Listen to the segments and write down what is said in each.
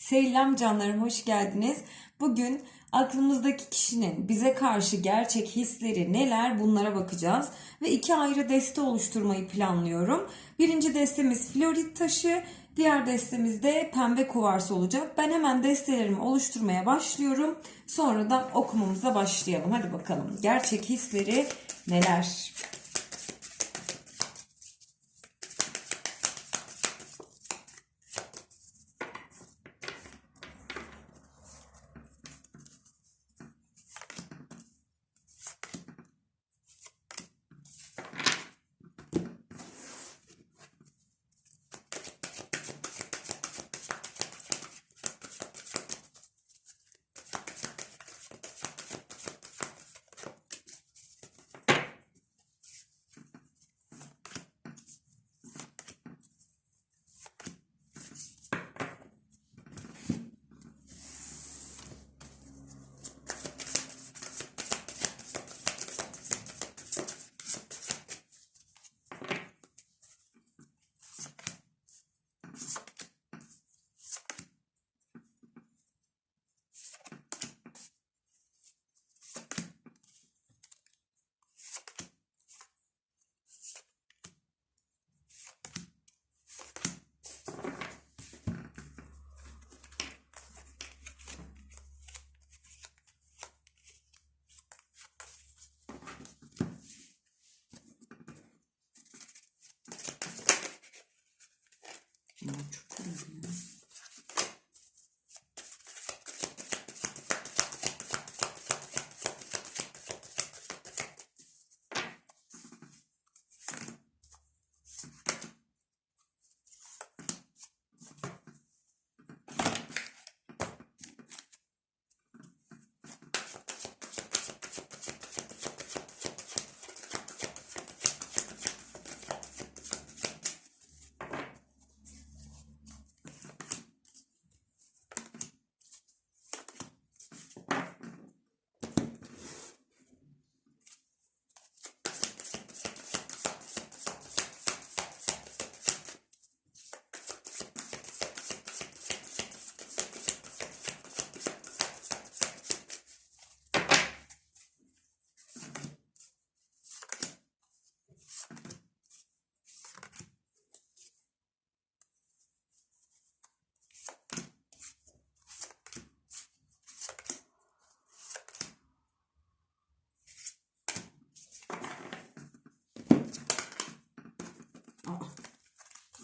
Selam canlarım hoş geldiniz. Bugün aklımızdaki kişinin bize karşı gerçek hisleri neler bunlara bakacağız. Ve iki ayrı deste oluşturmayı planlıyorum. Birinci destemiz florit taşı, diğer destemiz de pembe kuvars olacak. Ben hemen destelerimi oluşturmaya başlıyorum. Sonra da okumamıza başlayalım. Hadi bakalım gerçek hisleri neler?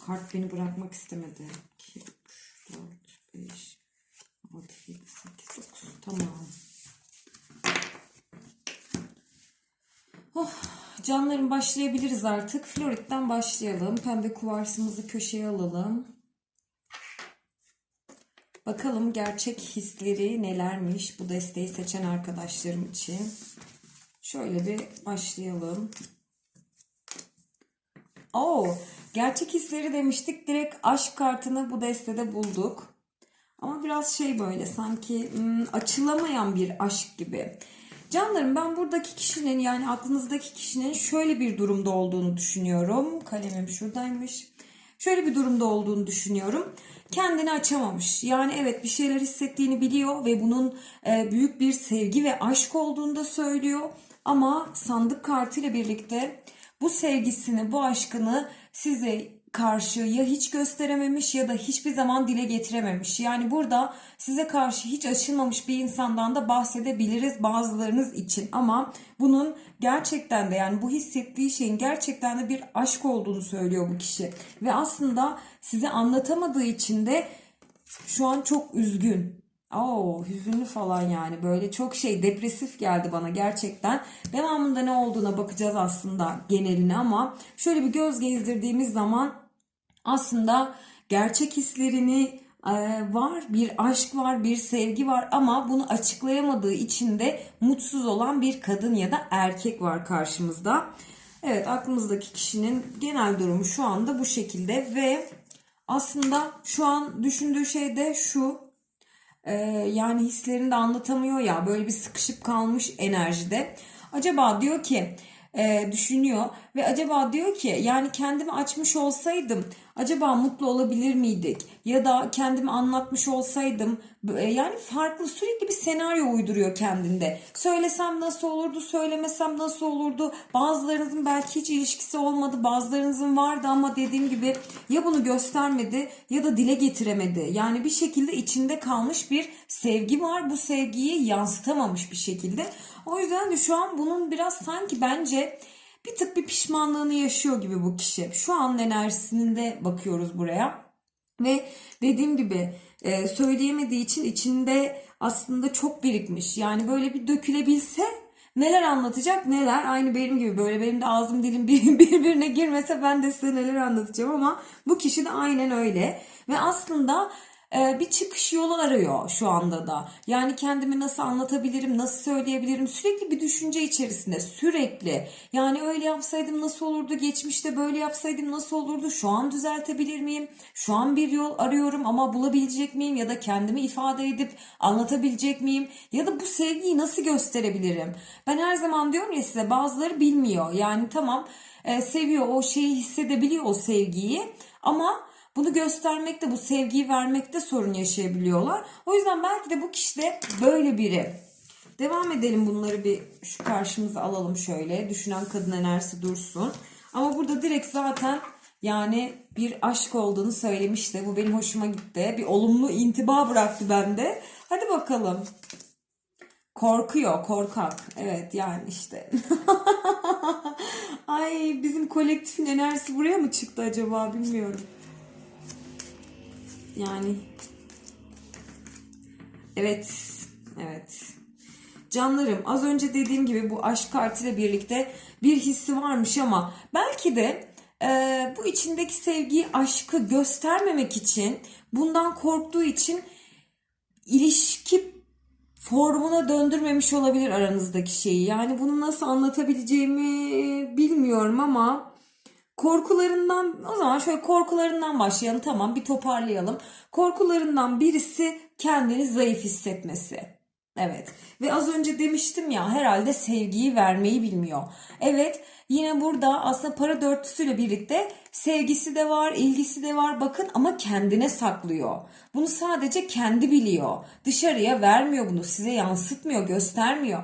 Kart beni bırakmak istemedi. 2, 3, 4, 5, 6, 7, 8, 9. Tamam. Oh, canlarım başlayabiliriz artık. Florit'ten başlayalım. Pembe kuvarsımızı köşeye alalım. Bakalım gerçek hisleri nelermiş bu desteği seçen arkadaşlarım için. Şöyle bir başlayalım. Oo, gerçek hisleri demiştik. Direkt aşk kartını bu destede bulduk. Ama biraz şey böyle sanki hmm, açılamayan bir aşk gibi. Canlarım ben buradaki kişinin yani aklınızdaki kişinin şöyle bir durumda olduğunu düşünüyorum. Kalemim şuradaymış. Şöyle bir durumda olduğunu düşünüyorum. Kendini açamamış. Yani evet bir şeyler hissettiğini biliyor ve bunun e, büyük bir sevgi ve aşk olduğunu da söylüyor. Ama sandık kartıyla birlikte bu sevgisini, bu aşkını size karşı ya hiç gösterememiş ya da hiçbir zaman dile getirememiş. Yani burada size karşı hiç açılmamış bir insandan da bahsedebiliriz bazılarınız için. Ama bunun gerçekten de yani bu hissettiği şeyin gerçekten de bir aşk olduğunu söylüyor bu kişi. Ve aslında size anlatamadığı için de şu an çok üzgün. Oo, hüzünlü falan yani böyle çok şey depresif geldi bana gerçekten. Devamında ne olduğuna bakacağız aslında geneline ama şöyle bir göz gezdirdiğimiz zaman aslında gerçek hislerini e, var, bir aşk var, bir sevgi var ama bunu açıklayamadığı için de mutsuz olan bir kadın ya da erkek var karşımızda. Evet aklımızdaki kişinin genel durumu şu anda bu şekilde ve aslında şu an düşündüğü şey de şu ee, yani hislerini de anlatamıyor ya böyle bir sıkışıp kalmış enerjide. Acaba diyor ki e, düşünüyor ve acaba diyor ki yani kendimi açmış olsaydım acaba mutlu olabilir miydik? Ya da kendimi anlatmış olsaydım e, yani farklı sürekli bir senaryo uyduruyor kendinde. Söylesem nasıl olurdu, söylemesem nasıl olurdu? Bazılarınızın belki hiç ilişkisi olmadı, bazılarınızın vardı ama dediğim gibi ya bunu göstermedi ya da dile getiremedi. Yani bir şekilde içinde kalmış bir sevgi var. Bu sevgiyi yansıtamamış bir şekilde. O yüzden de şu an bunun biraz sanki bence bir tık bir pişmanlığını yaşıyor gibi bu kişi. Şu an enerjisinde bakıyoruz buraya. Ve dediğim gibi e, söyleyemediği için içinde aslında çok birikmiş. Yani böyle bir dökülebilse neler anlatacak neler. Aynı benim gibi böyle benim de ağzım dilim bir- birbirine girmese ben de size neler anlatacağım ama bu kişi de aynen öyle. Ve aslında bir çıkış yolu arıyor şu anda da. Yani kendimi nasıl anlatabilirim, nasıl söyleyebilirim sürekli bir düşünce içerisinde sürekli. Yani öyle yapsaydım nasıl olurdu, geçmişte böyle yapsaydım nasıl olurdu, şu an düzeltebilir miyim? Şu an bir yol arıyorum ama bulabilecek miyim ya da kendimi ifade edip anlatabilecek miyim? Ya da bu sevgiyi nasıl gösterebilirim? Ben her zaman diyorum ya size bazıları bilmiyor. Yani tamam e, seviyor o şeyi hissedebiliyor o sevgiyi ama bunu göstermekte, bu sevgiyi vermekte sorun yaşayabiliyorlar. O yüzden belki de bu kişi de böyle biri. Devam edelim bunları bir şu karşımıza alalım şöyle. Düşünen kadın enerjisi dursun. Ama burada direkt zaten yani bir aşk olduğunu söylemişti. Bu benim hoşuma gitti. Bir olumlu intiba bıraktı bende. Hadi bakalım. Korkuyor, korkak. Evet yani işte. Ay bizim kolektifin enerjisi buraya mı çıktı acaba bilmiyorum. Yani evet, evet. Canlarım az önce dediğim gibi bu aşk kartıyla birlikte bir hissi varmış ama belki de e, bu içindeki sevgiyi, aşkı göstermemek için, bundan korktuğu için ilişki formuna döndürmemiş olabilir aranızdaki şeyi. Yani bunu nasıl anlatabileceğimi bilmiyorum ama korkularından o zaman şöyle korkularından başlayalım. Tamam bir toparlayalım. Korkularından birisi kendini zayıf hissetmesi. Evet ve az önce demiştim ya herhalde sevgiyi vermeyi bilmiyor. Evet yine burada aslında para dörtlüsüyle birlikte sevgisi de var, ilgisi de var bakın ama kendine saklıyor. Bunu sadece kendi biliyor. Dışarıya vermiyor bunu, size yansıtmıyor, göstermiyor.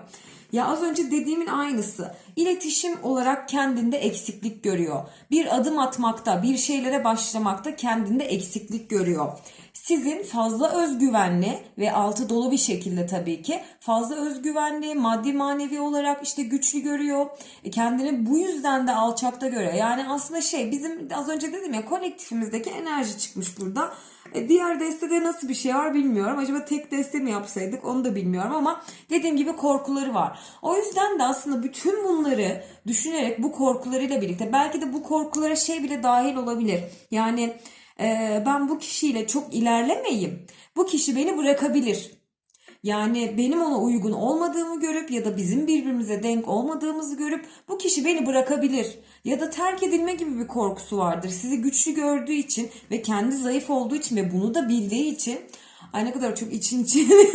Ya az önce dediğimin aynısı. İletişim olarak kendinde eksiklik görüyor. Bir adım atmakta, bir şeylere başlamakta kendinde eksiklik görüyor. Sizin fazla özgüvenli ve altı dolu bir şekilde tabii ki fazla özgüvenli, maddi manevi olarak işte güçlü görüyor. E, Kendini bu yüzden de alçakta görüyor. Yani aslında şey bizim az önce dedim ya kolektifimizdeki enerji çıkmış burada. E, Diğer destede nasıl bir şey var bilmiyorum. Acaba tek deste mi yapsaydık onu da bilmiyorum ama dediğim gibi korkuları var. O yüzden de aslında bütün bunları düşünerek bu korkularıyla birlikte belki de bu korkulara şey bile dahil olabilir. Yani e, ben bu kişiyle çok ilerlemeyeyim. Bu kişi beni bırakabilir. Yani benim ona uygun olmadığımı görüp ya da bizim birbirimize denk olmadığımızı görüp bu kişi beni bırakabilir. Ya da terk edilme gibi bir korkusu vardır. Sizi güçlü gördüğü için ve kendi zayıf olduğu için ve bunu da bildiği için ay ne kadar çok için için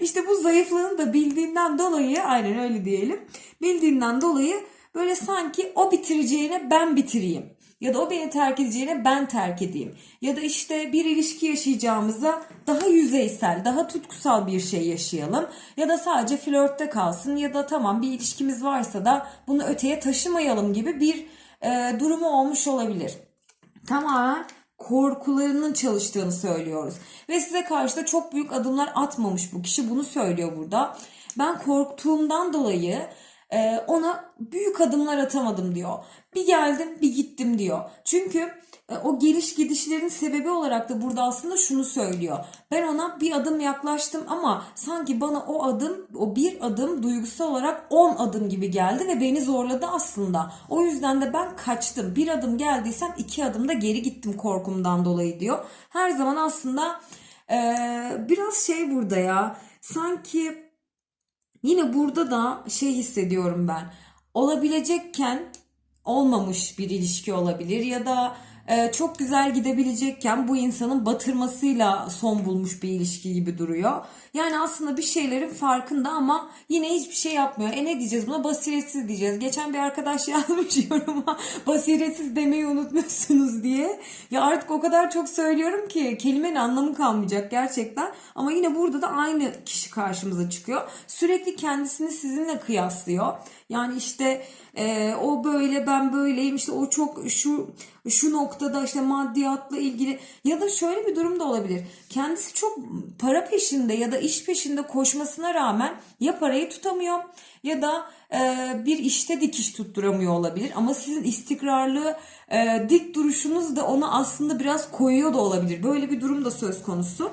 işte bu zayıflığını da bildiğinden dolayı aynen öyle diyelim. Bildiğinden dolayı böyle sanki o bitireceğine ben bitireyim. Ya da o beni terk edeceğine ben terk edeyim. Ya da işte bir ilişki yaşayacağımıza daha yüzeysel, daha tutkusal bir şey yaşayalım. Ya da sadece flörtte kalsın ya da tamam bir ilişkimiz varsa da bunu öteye taşımayalım gibi bir e, durumu olmuş olabilir. Tamamen korkularının çalıştığını söylüyoruz. Ve size karşı da çok büyük adımlar atmamış bu kişi bunu söylüyor burada. Ben korktuğumdan dolayı e, ona büyük adımlar atamadım diyor. Bir geldim bir gittim diyor. Çünkü e, o geliş gidişlerin sebebi olarak da burada aslında şunu söylüyor. Ben ona bir adım yaklaştım ama sanki bana o adım, o bir adım duygusal olarak 10 adım gibi geldi ve beni zorladı aslında. O yüzden de ben kaçtım. Bir adım geldiysem iki adım da geri gittim korkumdan dolayı diyor. Her zaman aslında e, biraz şey burada ya. Sanki Yine burada da şey hissediyorum ben. Olabilecekken olmamış bir ilişki olabilir ya da çok güzel gidebilecekken bu insanın batırmasıyla son bulmuş bir ilişki gibi duruyor. Yani aslında bir şeylerin farkında ama yine hiçbir şey yapmıyor. E ne diyeceğiz buna? Basiretsiz diyeceğiz. Geçen bir arkadaş yazmış yoruma basiretsiz demeyi unutmuşsunuz diye. Ya artık o kadar çok söylüyorum ki kelimenin anlamı kalmayacak gerçekten. Ama yine burada da aynı kişi karşımıza çıkıyor. Sürekli kendisini sizinle kıyaslıyor. Yani işte e, o böyle ben böyleyim işte o çok şu şu noktada işte maddiyatla ilgili ya da şöyle bir durum da olabilir. Kendisi çok para peşinde ya da iş peşinde koşmasına rağmen ya parayı tutamıyor ya da e, bir işte dikiş tutturamıyor olabilir. Ama sizin istikrarlı e, dik duruşunuz da onu aslında biraz koyuyor da olabilir. Böyle bir durum da söz konusu.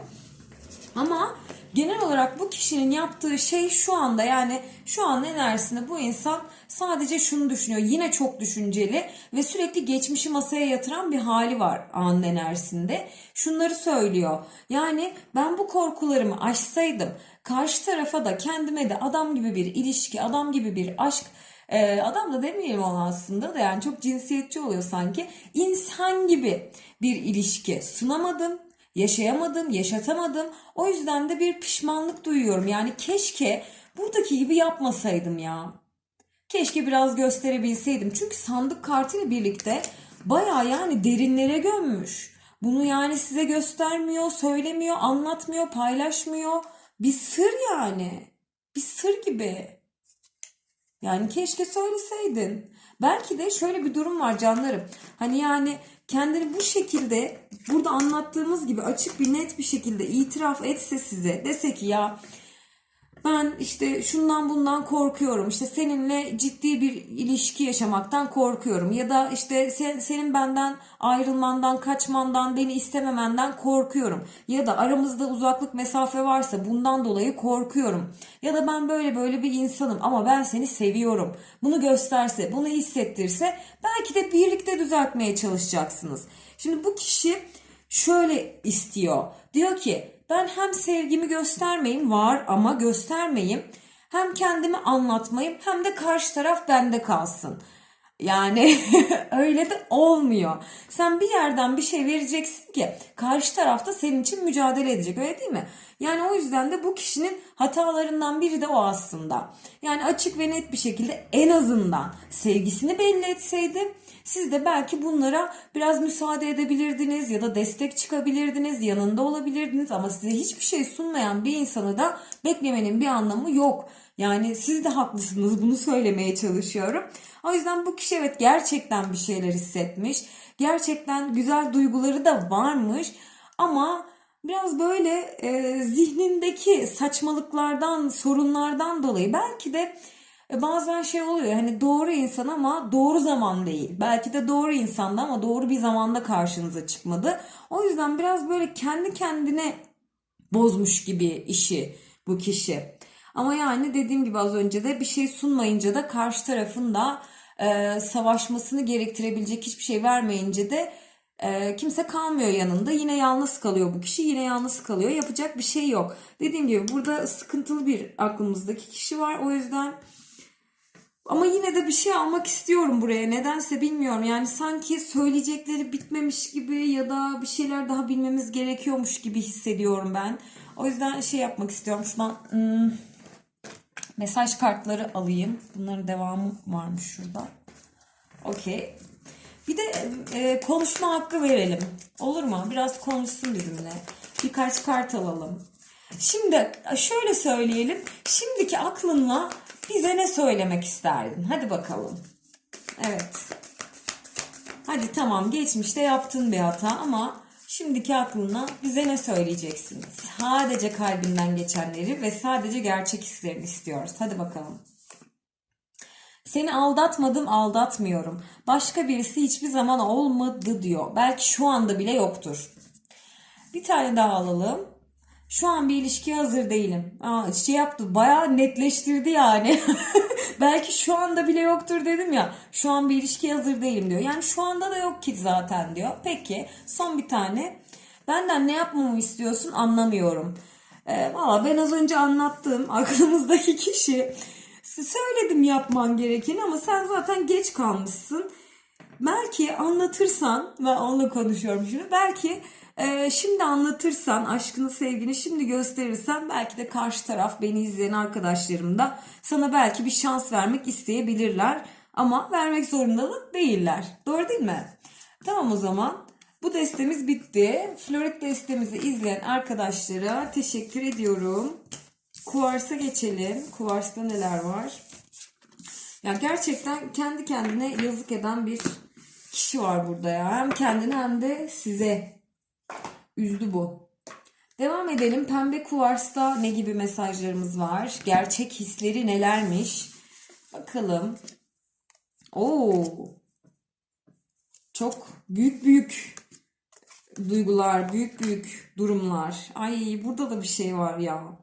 Ama genel olarak bu kişinin yaptığı şey şu anda yani şu an enerjisinde bu insan sadece şunu düşünüyor. Yine çok düşünceli ve sürekli geçmişi masaya yatıran bir hali var anın enerjisinde. Şunları söylüyor. Yani ben bu korkularımı aşsaydım karşı tarafa da kendime de adam gibi bir ilişki, adam gibi bir aşk ee, adam da demeyelim ona aslında da yani çok cinsiyetçi oluyor sanki. İnsan gibi bir ilişki sunamadım yaşayamadım, yaşatamadım. O yüzden de bir pişmanlık duyuyorum. Yani keşke buradaki gibi yapmasaydım ya. Keşke biraz gösterebilseydim. Çünkü sandık kartıyla birlikte baya yani derinlere gömmüş. Bunu yani size göstermiyor, söylemiyor, anlatmıyor, paylaşmıyor. Bir sır yani. Bir sır gibi. Yani keşke söyleseydin. Belki de şöyle bir durum var canlarım. Hani yani kendini bu şekilde burada anlattığımız gibi açık bir net bir şekilde itiraf etse size dese ki ya ben işte şundan bundan korkuyorum. İşte seninle ciddi bir ilişki yaşamaktan korkuyorum. Ya da işte sen, senin benden ayrılmandan, kaçmandan, beni istememenden korkuyorum. Ya da aramızda uzaklık mesafe varsa bundan dolayı korkuyorum. Ya da ben böyle böyle bir insanım ama ben seni seviyorum. Bunu gösterse, bunu hissettirse belki de birlikte düzeltmeye çalışacaksınız. Şimdi bu kişi şöyle istiyor. Diyor ki ben hem sevgimi göstermeyeyim var ama göstermeyeyim. Hem kendimi anlatmayayım hem de karşı taraf bende kalsın. Yani öyle de olmuyor. Sen bir yerden bir şey vereceksin ki karşı tarafta senin için mücadele edecek öyle değil mi? Yani o yüzden de bu kişinin hatalarından biri de o aslında. Yani açık ve net bir şekilde en azından sevgisini belli etseydi siz de belki bunlara biraz müsaade edebilirdiniz ya da destek çıkabilirdiniz, yanında olabilirdiniz ama size hiçbir şey sunmayan bir insanı da beklemenin bir anlamı yok. Yani siz de haklısınız bunu söylemeye çalışıyorum. O yüzden bu kişi evet gerçekten bir şeyler hissetmiş. Gerçekten güzel duyguları da varmış ama biraz böyle e, zihnindeki saçmalıklardan, sorunlardan dolayı belki de bazen şey oluyor hani doğru insan ama doğru zaman değil. Belki de doğru insanda ama doğru bir zamanda karşınıza çıkmadı. O yüzden biraz böyle kendi kendine bozmuş gibi işi bu kişi. Ama yani dediğim gibi az önce de bir şey sunmayınca da karşı tarafın da e, savaşmasını gerektirebilecek hiçbir şey vermeyince de e, kimse kalmıyor yanında. Yine yalnız kalıyor bu kişi. Yine yalnız kalıyor. Yapacak bir şey yok. Dediğim gibi burada sıkıntılı bir aklımızdaki kişi var. O yüzden ama yine de bir şey almak istiyorum buraya. Nedense bilmiyorum. Yani sanki söyleyecekleri bitmemiş gibi ya da bir şeyler daha bilmemiz gerekiyormuş gibi hissediyorum ben. O yüzden şey yapmak istiyorum. Şuradan hmm, mesaj kartları alayım. Bunların devamı varmış şurada. Okey. Bir de e, konuşma hakkı verelim. Olur mu? Biraz konuşsun bizimle. Birkaç kart alalım. Şimdi şöyle söyleyelim. Şimdiki aklınla bize ne söylemek isterdin? Hadi bakalım. Evet. Hadi tamam geçmişte yaptığın bir hata ama şimdiki aklına bize ne söyleyeceksin? Sadece kalbinden geçenleri ve sadece gerçek hislerini istiyoruz. Hadi bakalım. Seni aldatmadım, aldatmıyorum. Başka birisi hiçbir zaman olmadı diyor. Belki şu anda bile yoktur. Bir tane daha alalım. Şu an bir ilişkiye hazır değilim. Aa, şey yaptı bayağı netleştirdi yani. Belki şu anda bile yoktur dedim ya. Şu an bir ilişkiye hazır değilim diyor. Yani şu anda da yok ki zaten diyor. Peki son bir tane. Benden ne yapmamı istiyorsun anlamıyorum. Ee, Valla ben az önce anlattığım aklımızdaki kişi söyledim yapman gerekeni ama sen zaten geç kalmışsın. belki anlatırsan ben onunla konuşuyorum şimdi belki e, şimdi anlatırsan aşkını sevgini şimdi gösterirsen belki de karşı taraf beni izleyen arkadaşlarım da sana belki bir şans vermek isteyebilirler ama vermek zorunda da değiller doğru değil mi? Tamam o zaman bu destemiz bitti. Florit destemizi izleyen arkadaşlara teşekkür ediyorum. Kuvars'a geçelim. Kuvars'ta neler var? Ya gerçekten kendi kendine yazık eden bir kişi var burada ya. Hem kendine hem de size. Üzdü bu. Devam edelim. Pembe kuvarsta ne gibi mesajlarımız var? Gerçek hisleri nelermiş? Bakalım. Oo. Çok büyük büyük duygular, büyük büyük durumlar. Ay burada da bir şey var ya.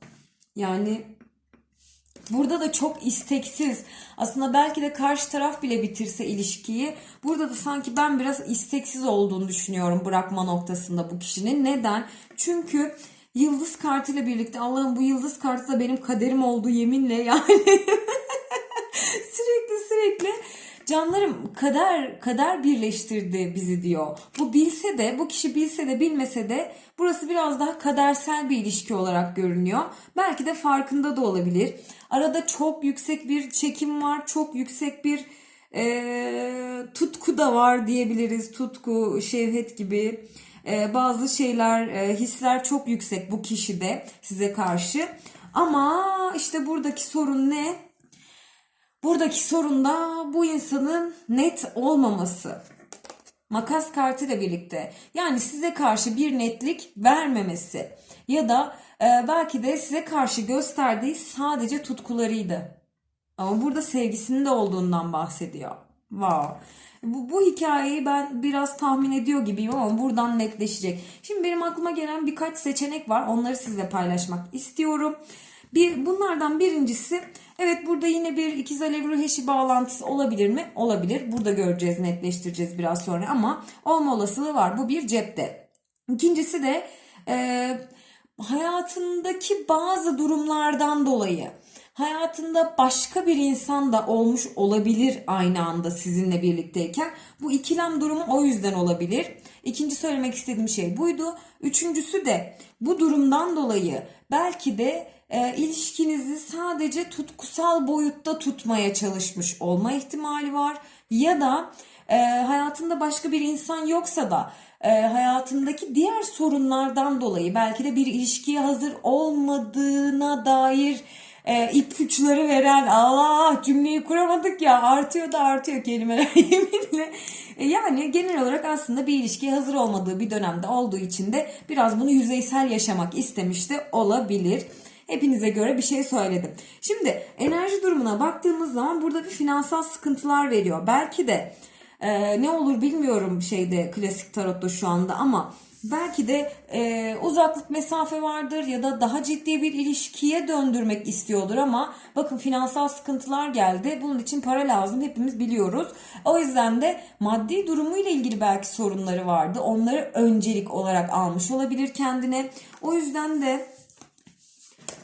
Yani Burada da çok isteksiz. Aslında belki de karşı taraf bile bitirse ilişkiyi. Burada da sanki ben biraz isteksiz olduğunu düşünüyorum bırakma noktasında bu kişinin. Neden? Çünkü yıldız kartıyla birlikte Allah'ım bu yıldız kartı da benim kaderim oldu yeminle yani. sürekli sürekli canlarım kader kader birleştirdi bizi diyor. Bu bilse de bu kişi bilse de bilmese de burası biraz daha kadersel bir ilişki olarak görünüyor. Belki de farkında da olabilir. Arada çok yüksek bir çekim var, çok yüksek bir e, tutku da var diyebiliriz. Tutku, şevhet gibi e, bazı şeyler, e, hisler çok yüksek bu kişide size karşı. Ama işte buradaki sorun ne? Buradaki sorun da bu insanın net olmaması. Makas kartıyla birlikte. Yani size karşı bir netlik vermemesi. Ya da e, belki de size karşı gösterdiği sadece tutkularıydı. Ama burada sevgisinin de olduğundan bahsediyor. Wow. Bu, bu hikayeyi ben biraz tahmin ediyor gibiyim ama buradan netleşecek. Şimdi benim aklıma gelen birkaç seçenek var. Onları sizle paylaşmak istiyorum. Bir, bunlardan birincisi evet burada yine bir ikiz alev ruh eşi bağlantısı olabilir mi? Olabilir. Burada göreceğiz netleştireceğiz biraz sonra ama olma olasılığı var. Bu bir cepte. İkincisi de e, hayatındaki bazı durumlardan dolayı hayatında başka bir insan da olmuş olabilir aynı anda sizinle birlikteyken. Bu ikilem durumu o yüzden olabilir. İkinci söylemek istediğim şey buydu. Üçüncüsü de bu durumdan dolayı belki de e, ilişkinizi sadece tutkusal boyutta tutmaya çalışmış olma ihtimali var. Ya da e, hayatında başka bir insan yoksa da e, hayatındaki diğer sorunlardan dolayı belki de bir ilişkiye hazır olmadığına dair e, ipuçları veren Allah cümleyi kuramadık ya artıyor da artıyor kelimeler yeminle. E, yani genel olarak aslında bir ilişkiye hazır olmadığı bir dönemde olduğu için de biraz bunu yüzeysel yaşamak istemiş de olabilir. Hepinize göre bir şey söyledim. Şimdi enerji durumuna baktığımız zaman burada bir finansal sıkıntılar veriyor. Belki de e, ne olur bilmiyorum şeyde klasik tarotta şu anda ama belki de e, uzaklık mesafe vardır ya da daha ciddi bir ilişkiye döndürmek istiyordur ama bakın finansal sıkıntılar geldi. Bunun için para lazım hepimiz biliyoruz. O yüzden de maddi durumuyla ilgili belki sorunları vardı. Onları öncelik olarak almış olabilir kendine. O yüzden de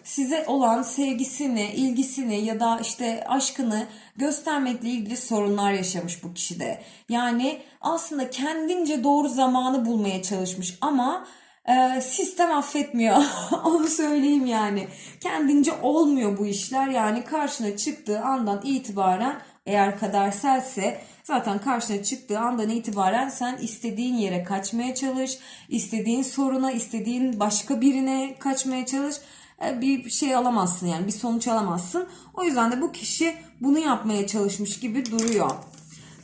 size olan sevgisini, ilgisini ya da işte aşkını göstermekle ilgili sorunlar yaşamış bu kişide. Yani aslında kendince doğru zamanı bulmaya çalışmış ama e, sistem affetmiyor. Onu söyleyeyim yani. Kendince olmuyor bu işler. Yani karşına çıktığı andan itibaren eğer kaderselse zaten karşına çıktığı andan itibaren sen istediğin yere kaçmaya çalış. istediğin soruna, istediğin başka birine kaçmaya çalış. E, bir şey alamazsın yani bir sonuç alamazsın. O yüzden de bu kişi bunu yapmaya çalışmış gibi duruyor.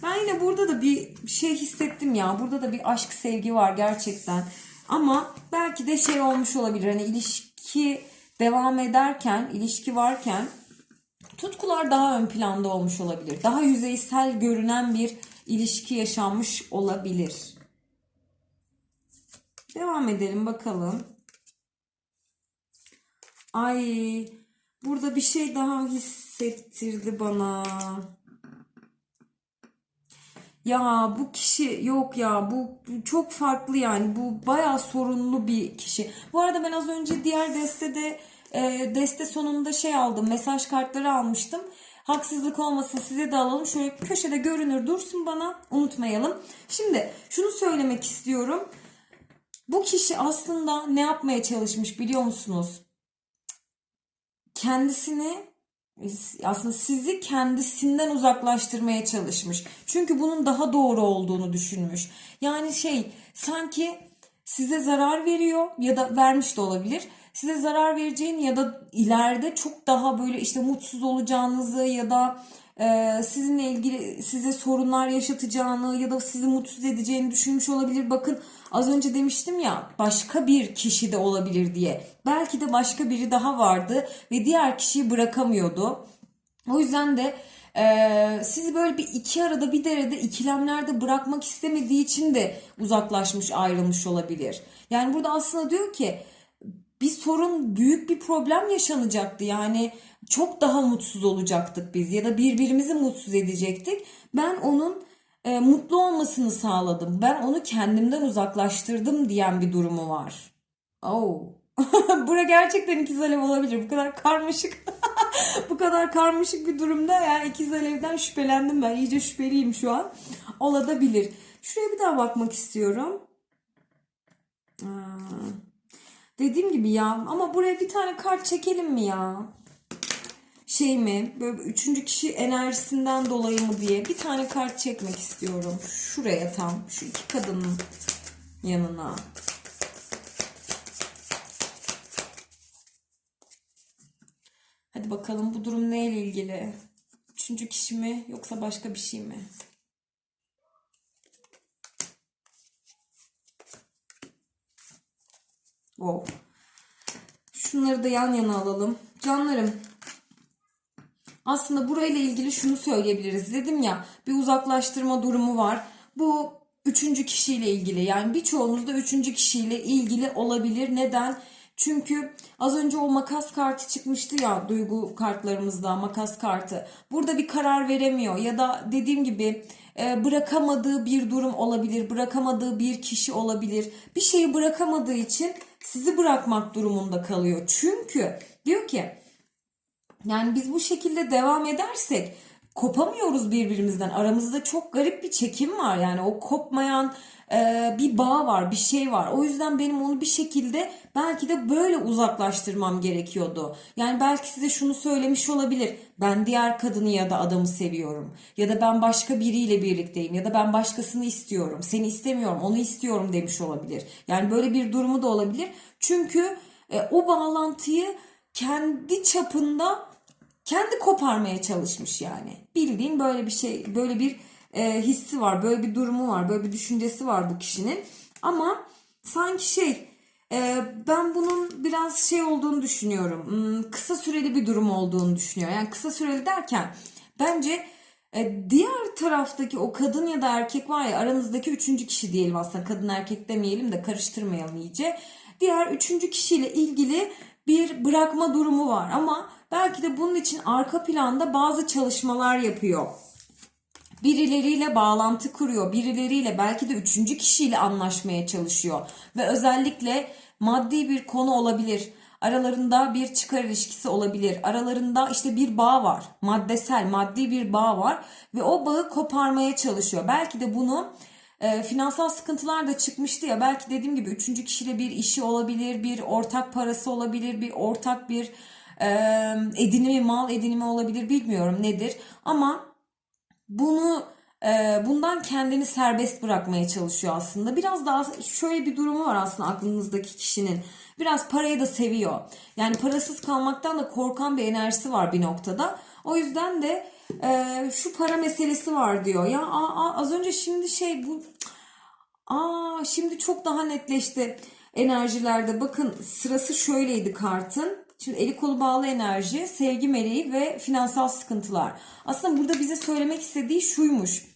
Ben yine burada da bir şey hissettim ya. Burada da bir aşk sevgi var gerçekten. Ama belki de şey olmuş olabilir. Hani ilişki devam ederken, ilişki varken tutkular daha ön planda olmuş olabilir. Daha yüzeysel görünen bir ilişki yaşanmış olabilir. Devam edelim bakalım. Ay burada bir şey daha hissettirdi bana. Ya bu kişi yok ya bu, bu çok farklı yani bu bayağı sorunlu bir kişi. Bu arada ben az önce diğer destede e, deste sonunda şey aldım mesaj kartları almıştım. haksızlık olmasın size de alalım. Şöyle köşede görünür dursun bana unutmayalım. Şimdi şunu söylemek istiyorum. Bu kişi aslında ne yapmaya çalışmış biliyor musunuz? Kendisini aslında sizi kendisinden uzaklaştırmaya çalışmış. Çünkü bunun daha doğru olduğunu düşünmüş. Yani şey sanki size zarar veriyor ya da vermiş de olabilir. Size zarar vereceğini ya da ileride çok daha böyle işte mutsuz olacağınızı ya da sizinle ilgili size sorunlar yaşatacağını ya da sizi mutsuz edeceğini düşünmüş olabilir. Bakın az önce demiştim ya başka bir kişi de olabilir diye. Belki de başka biri daha vardı ve diğer kişiyi bırakamıyordu. O yüzden de e, sizi böyle bir iki arada bir derede ikilemlerde bırakmak istemediği için de uzaklaşmış ayrılmış olabilir. Yani burada aslında diyor ki bir sorun, büyük bir problem yaşanacaktı. Yani çok daha mutsuz olacaktık biz ya da birbirimizi mutsuz edecektik. Ben onun e, mutlu olmasını sağladım. Ben onu kendimden uzaklaştırdım diyen bir durumu var. Oh. Bura gerçekten ikiz alev olabilir. Bu kadar karmaşık. Bu kadar karmaşık bir durumda yani ikiz alevden şüphelendim ben. İyice şüpheliyim şu an. Olabilir. Şuraya bir daha bakmak istiyorum. Aa. Dediğim gibi ya ama buraya bir tane kart çekelim mi ya? Şey mi? Böyle üçüncü kişi enerjisinden dolayı mı diye bir tane kart çekmek istiyorum. Şuraya tam. Şu iki kadının yanına. Hadi bakalım bu durum neyle ilgili? Üçüncü kişi mi yoksa başka bir şey mi? Wow. Şunları da yan yana alalım. Canlarım. Aslında burayla ilgili şunu söyleyebiliriz. Dedim ya bir uzaklaştırma durumu var. Bu üçüncü kişiyle ilgili. Yani birçoğumuz da üçüncü kişiyle ilgili olabilir. Neden? Çünkü az önce o makas kartı çıkmıştı ya duygu kartlarımızda makas kartı. Burada bir karar veremiyor ya da dediğim gibi e, bırakamadığı bir durum olabilir, bırakamadığı bir kişi olabilir. Bir şeyi bırakamadığı için sizi bırakmak durumunda kalıyor. Çünkü diyor ki yani biz bu şekilde devam edersek kopamıyoruz birbirimizden. Aramızda çok garip bir çekim var. Yani o kopmayan e, bir bağ var, bir şey var. O yüzden benim onu bir şekilde belki de böyle uzaklaştırmam gerekiyordu. Yani belki size şunu söylemiş olabilir. Ben diğer kadını ya da adamı seviyorum. Ya da ben başka biriyle birlikteyim. Ya da ben başkasını istiyorum. Seni istemiyorum, onu istiyorum demiş olabilir. Yani böyle bir durumu da olabilir. Çünkü e, o bağlantıyı kendi çapında kendi koparmaya çalışmış yani. Bildiğin böyle bir şey, böyle bir e, hissi var, böyle bir durumu var, böyle bir düşüncesi var bu kişinin. Ama sanki şey, e, ben bunun biraz şey olduğunu düşünüyorum. Hmm, kısa süreli bir durum olduğunu düşünüyorum. Yani kısa süreli derken bence e, diğer taraftaki o kadın ya da erkek var ya aranızdaki üçüncü kişi diyelim aslında kadın erkek demeyelim de karıştırmayalım iyice. Diğer üçüncü kişiyle ilgili bir bırakma durumu var ama belki de bunun için arka planda bazı çalışmalar yapıyor. Birileriyle bağlantı kuruyor, birileriyle belki de üçüncü kişiyle anlaşmaya çalışıyor ve özellikle maddi bir konu olabilir. Aralarında bir çıkar ilişkisi olabilir. Aralarında işte bir bağ var. Maddesel, maddi bir bağ var ve o bağı koparmaya çalışıyor. Belki de bunu e, finansal sıkıntılar da çıkmıştı ya belki dediğim gibi üçüncü kişiyle bir işi olabilir, bir ortak parası olabilir, bir ortak bir edinimi, mal edinimi olabilir bilmiyorum nedir. Ama bunu bundan kendini serbest bırakmaya çalışıyor aslında. Biraz daha şöyle bir durumu var aslında aklınızdaki kişinin. Biraz parayı da seviyor. Yani parasız kalmaktan da korkan bir enerjisi var bir noktada. O yüzden de şu para meselesi var diyor. Ya aa, aa, az önce şimdi şey bu aa şimdi çok daha netleşti enerjilerde. Bakın sırası şöyleydi kartın. Şimdi eli kolu bağlı enerji, sevgi meleği ve finansal sıkıntılar. Aslında burada bize söylemek istediği şuymuş.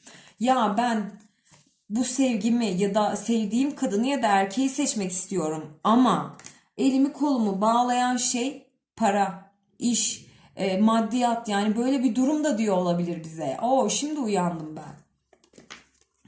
Ya ben bu sevgimi ya da sevdiğim kadını ya da erkeği seçmek istiyorum. Ama elimi kolumu bağlayan şey para, iş, e, maddiyat yani böyle bir durum da diyor olabilir bize. Oo şimdi uyandım ben.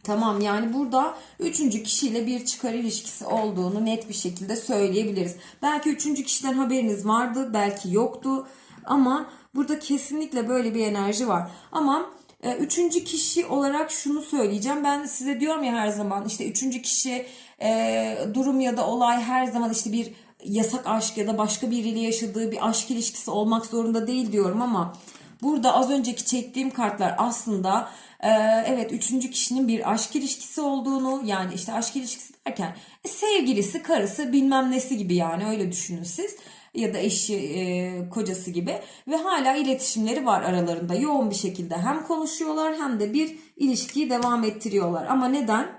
Tamam yani burada üçüncü kişiyle bir çıkar ilişkisi olduğunu net bir şekilde söyleyebiliriz. Belki üçüncü kişiden haberiniz vardı, belki yoktu ama Burada kesinlikle böyle bir enerji var. Ama e, üçüncü kişi olarak şunu söyleyeceğim. Ben size diyorum ya her zaman işte üçüncü kişi e, durum ya da olay her zaman işte bir yasak aşk ya da başka biriyle yaşadığı bir aşk ilişkisi olmak zorunda değil diyorum ama burada az önceki çektiğim kartlar aslında e, evet üçüncü kişinin bir aşk ilişkisi olduğunu yani işte aşk ilişkisi derken e, sevgilisi, karısı bilmem nesi gibi yani öyle düşünün siz ya da eşi, e, kocası gibi ve hala iletişimleri var aralarında yoğun bir şekilde hem konuşuyorlar hem de bir ilişkiyi devam ettiriyorlar. Ama neden?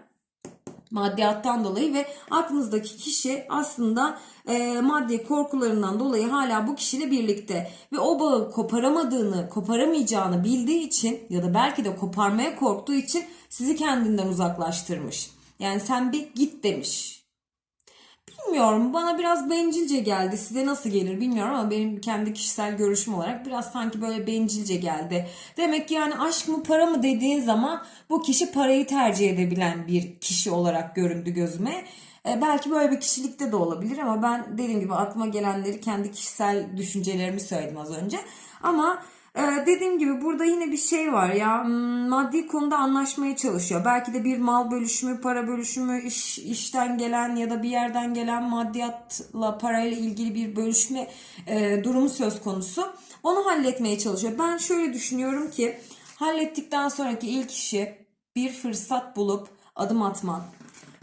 Maddiyattan dolayı ve aklınızdaki kişi aslında e, maddi korkularından dolayı hala bu kişiyle birlikte ve o bağı koparamadığını, koparamayacağını bildiği için ya da belki de koparmaya korktuğu için sizi kendinden uzaklaştırmış. Yani sen bir git demiş. Bilmiyorum bana biraz bencilce geldi. Size nasıl gelir bilmiyorum ama benim kendi kişisel görüşüm olarak biraz sanki böyle bencilce geldi. Demek ki yani aşk mı para mı dediğin zaman bu kişi parayı tercih edebilen bir kişi olarak göründü gözüme. E, belki böyle bir kişilikte de olabilir ama ben dediğim gibi aklıma gelenleri kendi kişisel düşüncelerimi söyledim az önce. Ama ee, dediğim gibi burada yine bir şey var ya hmm, maddi konuda anlaşmaya çalışıyor. Belki de bir mal bölüşümü, para bölüşümü, iş, işten gelen ya da bir yerden gelen maddiyatla parayla ilgili bir bölüşme e, durumu söz konusu. Onu halletmeye çalışıyor. Ben şöyle düşünüyorum ki hallettikten sonraki ilk işi bir fırsat bulup adım atmak.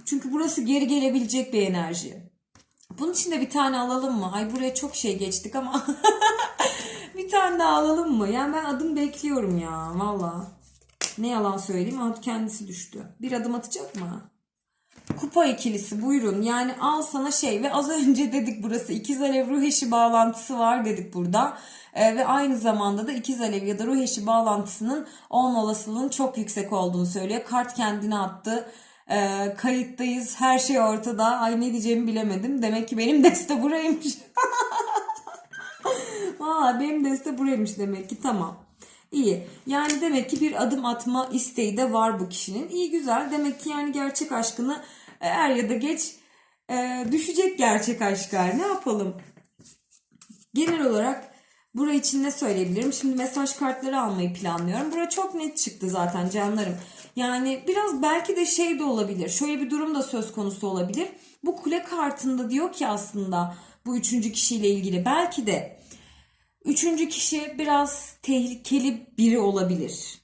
Çünkü burası geri gelebilecek bir enerji. Bunun için de bir tane alalım mı? Ay buraya çok şey geçtik ama bir tane daha alalım mı? Yani ben adım bekliyorum ya valla. Ne yalan söyleyeyim ama kendisi düştü. Bir adım atacak mı? Kupa ikilisi buyurun. Yani al sana şey ve az önce dedik burası ikiz alev ruh eşi bağlantısı var dedik burada. Ee, ve aynı zamanda da ikiz alev ya da ruh eşi bağlantısının olma olasılığının çok yüksek olduğunu söylüyor. Kart kendine attı. Ee, kayıttayız. Her şey ortada. Ay ne diyeceğimi bilemedim. Demek ki benim deste buraymış. Valla benim deste buraymış demek ki. Tamam. İyi. Yani demek ki bir adım atma isteği de var bu kişinin. İyi güzel. Demek ki yani gerçek aşkını e, er ya da geç e, düşecek gerçek aşklar. Ne yapalım? Genel olarak Bura için ne söyleyebilirim? Şimdi mesaj kartları almayı planlıyorum. Bura çok net çıktı zaten canlarım. Yani biraz belki de şey de olabilir. Şöyle bir durum da söz konusu olabilir. Bu kule kartında diyor ki aslında bu üçüncü kişiyle ilgili belki de üçüncü kişi biraz tehlikeli biri olabilir.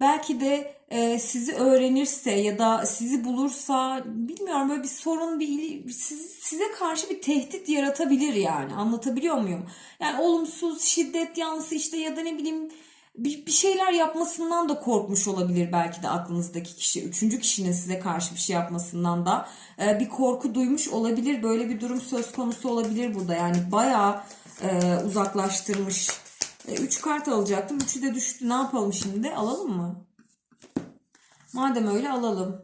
Belki de e, sizi öğrenirse ya da sizi bulursa bilmiyorum böyle bir sorun bir siz- size karşı bir tehdit yaratabilir yani anlatabiliyor muyum? Yani olumsuz şiddet yanlısı işte ya da ne bileyim bir, bir şeyler yapmasından da korkmuş olabilir belki de aklınızdaki kişi. Üçüncü kişinin size karşı bir şey yapmasından da e, bir korku duymuş olabilir. Böyle bir durum söz konusu olabilir burada. Yani bayağı e, uzaklaştırmış. E, üç kart alacaktım. Üçü de düştü. Ne yapalım şimdi? Alalım mı? Madem öyle alalım.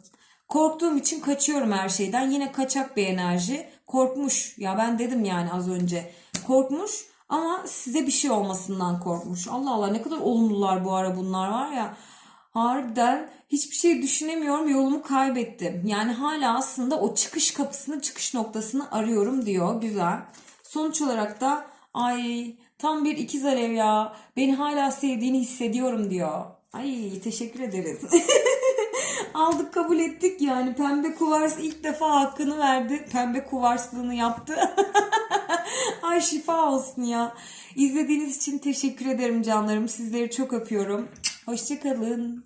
Korktuğum için kaçıyorum her şeyden. Yine kaçak bir enerji. Korkmuş. Ya ben dedim yani az önce. Korkmuş ama size bir şey olmasından korkmuş. Allah Allah ne kadar olumlular bu ara bunlar var ya. Harbiden hiçbir şey düşünemiyorum yolumu kaybettim. Yani hala aslında o çıkış kapısını çıkış noktasını arıyorum diyor. Güzel. Sonuç olarak da ay tam bir ikiz alev ya. Beni hala sevdiğini hissediyorum diyor. Ay teşekkür ederiz. Aldık kabul ettik yani. Pembe kuvars ilk defa hakkını verdi. Pembe kuvarslığını yaptı. Ay şifa olsun ya. İzlediğiniz için teşekkür ederim canlarım. Sizleri çok öpüyorum. Hoşçakalın.